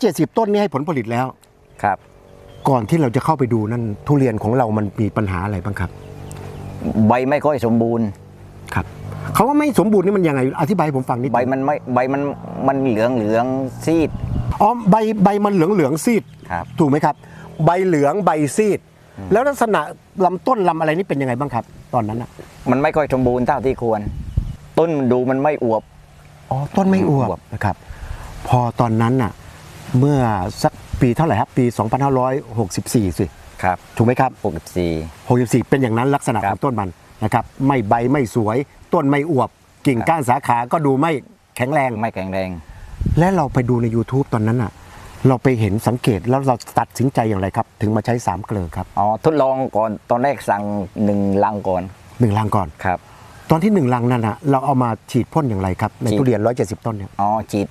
เจ็ดสิบต้นนี่ให้ผลผลิตแล้วครับ ก่อนที่เราจะเข้าไปดูนั่นทุเรียนของเรามันมีปัญหาอะไรบ้างครับ ใบไม่ค่อยสมบูรณ์ครับเขาว่าไม่สมบูรณ์นี่มันยังไงอธิบายให้ผมฟังนิดใบมันไม่ใบมันมันเหลืองเหลืองซีดอ๋อใบใบมันเหลืองเหลืองๆซีดครับถูกไหมครับ ใบเหลืองใบซีด แล้วลักษณะลำต้นลำอะไรนี่เป็นยังไงบ้างครับ ตอนนั้นอะ มันไม่ค่อยสมบูรณ์เท่าที่ควร ต้นดูมันไม่อวบอ๋อต้นไม่อวอวบบนะครับ พอตอนนั้นน่ะ เมื่อสักปีเท่าไหร่ครับปี 2564 สิครับถูกไหมครับปกติ64 เป็นอย่างนั้นลักษณะคขรัอบงต้นมันนะครับ ไม่ใบไม่สวย ต้นไม่อวบ กิ่งก้านสาขาก็ดูไม่แข็งแรงไม่แข็งแรง และเราไปดูใน YouTube ตอนนั้นน่ะเราไปเห็นสังเกตแล้วเราตัดสินใจอย่างไรครับ ถึงมาใช้สามเกลือครับอ๋อทดลองก่อนตอนแรกสั่งหนึ่งลังก่อนหนึ่งลังก่อนครับ ตอนที่หนึ่งลังนั่นนะเราเอามาฉีดพ่นอย่างไรครับในฉีดทุเรียน 170 ต้นเนี่ยอ๋อฉีด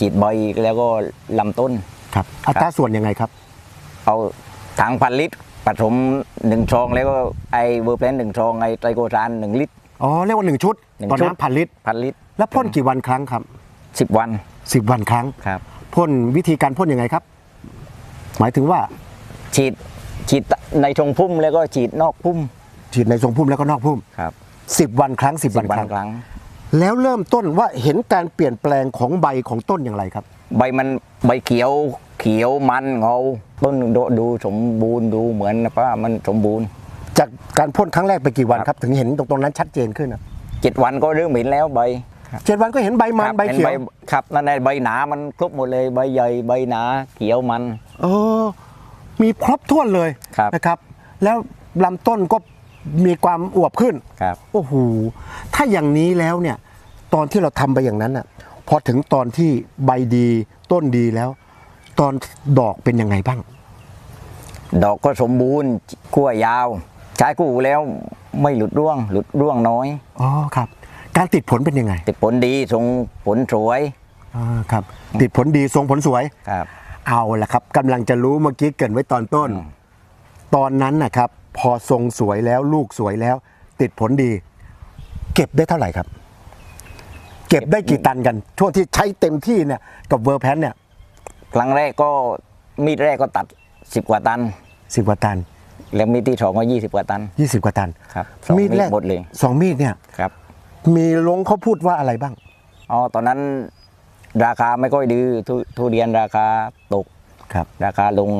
ฉีดใบแล้วก็ลำต้น ครับอัตราส่วนยังไงครับ เอาถังพันลิตรผสมหนึ่งซองแล้วก็ไอเวอร์แพลนหนึ่งซองไอไตรโกซานหนึ่งลิตร อ๋อ เรียกว่าหนึ่งชุดหนึ่งต่อชุด น้ำพันลิตร พันลิตรแล้วพ่นกี่วันครั้งครับสิบวันสิบวันครั้ง ครับ พ่นวิธีการพ่นยังไงครับ หมายถึงว่าฉีดฉีดในชงพุ่มแล้วก็ฉีดนอกพุ่มฉีดในทรงพุ่มแล้วก็นอกพุ่มครับ สิบวันครั้งสิบสิวับนวันครั้งครั้ง แล้วเริ่มต้นว่าเห็นการเปลี่ยนแปลงของใบของต้นอย่างไรครับ ใบมันใบเขียวเขียวมันเงาต้นดูดูสมบูรณ์ดูเหมือนว่ามันสมบูรณ์ จากการพ่นครั้งแรกไปกี่วันครับ ถึงเห็นตรงตรงนั้นชัดเจนขึ้นอะเจ็ดวันก็เริ่มเห็นแล้วใบเจ็ดวันก็เห็นใบมันครับใบเขียวห็นครับนั่นในใบหนามันครบหมดเลยใบใหญ่ใบหนาเขียวมันเออมีครบถ้วนเลยครับนะครับ แล้วลำต้นก็ มีความอวบขึ้นครับ โอ้โหถ้าอย่างนี้แล้วเนี่ย ตอนที่เราทำไปอย่างนั้นอะพอถึงตอนที่ใบดีต้นดีแล้ว ตอนดอกเป็นยังไงบ้าง ดอกก็สมบูรณ์ขั้วยาว ใช้กู้แล้วไม่หลุดร่วง หลุดร่วงน้อยอ๋อครับ การติดผลเป็นยังไง ติดผลดีทรงผลสวยอ่าครับ ติดผลดีทรงผลสวยครับ เอาละครับกำลังจะรู้เมื่อกี้เกรินไว้ตอนต้นอืมตอนนั้นนะครับ พอทรงสวยแล้วลูกสวยแล้ว ติดผลดี เก็บได้เท่าไหร่ครับ เก็บได้กี่ตันกัน ช่วงที่ใช้เต็มที่เนี่ยกับเวอร์แพนเนี่ย ครั้งแรกก็มีดแรกก็ตัดสิบกว่าตันสิบกว่าตัน แล้วมีดที่สองก็ยี่สิบกว่าตันยี่สิบกว่าตันครับสองมีดหมดเลยสองมีดเนี่ยครับ มีลงเขาพูดว่าอะไรบ้างอ๋อตอนนั้นราคาไม่ค่อยดีทุทุเรียนราคาตกครับ ราคาลง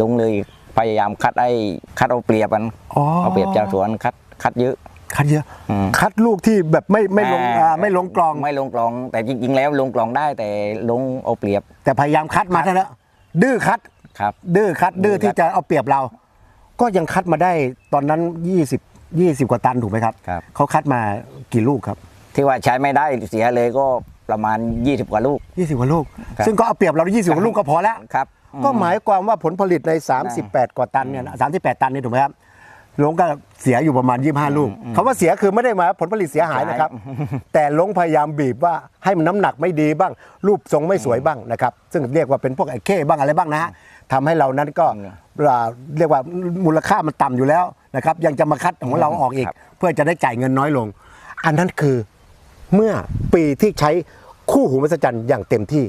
ลงเลย พยายามคัดไอ้คัดเอาเปรียบกันอ๋อเอาเปรียบเจ้าสวนคัดคัดเยอะคัดเยอะอืมคัดลูกที่แบบไม่ไม่ลงอ่าอ่าไม่ลงกลองไม่ลงกลอง แต่จริงๆแล้วลงกลองได้แต่ลงเอาเปรียบ แต่พยายามคัดมาเท่านั้นดื้อคัดครับ ดื้อคัดดื้อดื้อคัดที่จะเอาเปรียบเรา ก็ยังคัดมาได้ตอนนั้น 20 20 กว่าตันถูกไหมครับครับเขาคัดมากี่ลูกครับ ที่ว่าใช้ไม่ได้เสียเลยก็ประมาณ 20 กว่าลูก 20 กว่าลูกครับซึ่งก็เอาเปรียบเราได้20 กว่าลูกก็พอแล้วครับ ก็หมายความว่าผลผลิตใน 38 กว่าตันเนี่ยนะ38ตันนี่ถูกไหมครับลงก็เสียอยู่ประมาณ 25 ลูกคำว่าเสียคือไม่ได้หมายว่าผลผลิตเสียหายนะครับ แต่ลงพยายามบีบว่าให้มันน้ำหนักไม่ดีบ้าง รูปทรงไม่สวยบ้างนะครับ ซึ่งเรียกว่าเป็นพวกไอ้เข้บ้างอะไรบ้างนะฮะทำให้เรานั้นก็อ่าเรียกว่ามูลค่ามันต่ำอยู่แล้วนะครับ ยังจะมาคัดของเราออกอีกครับเพื่อจะได้จ่ายเงินน้อยลง อันนั้นคือเมื่อปีที่ใช้คู่หูมหัศจรรย์อย่างเต็มที่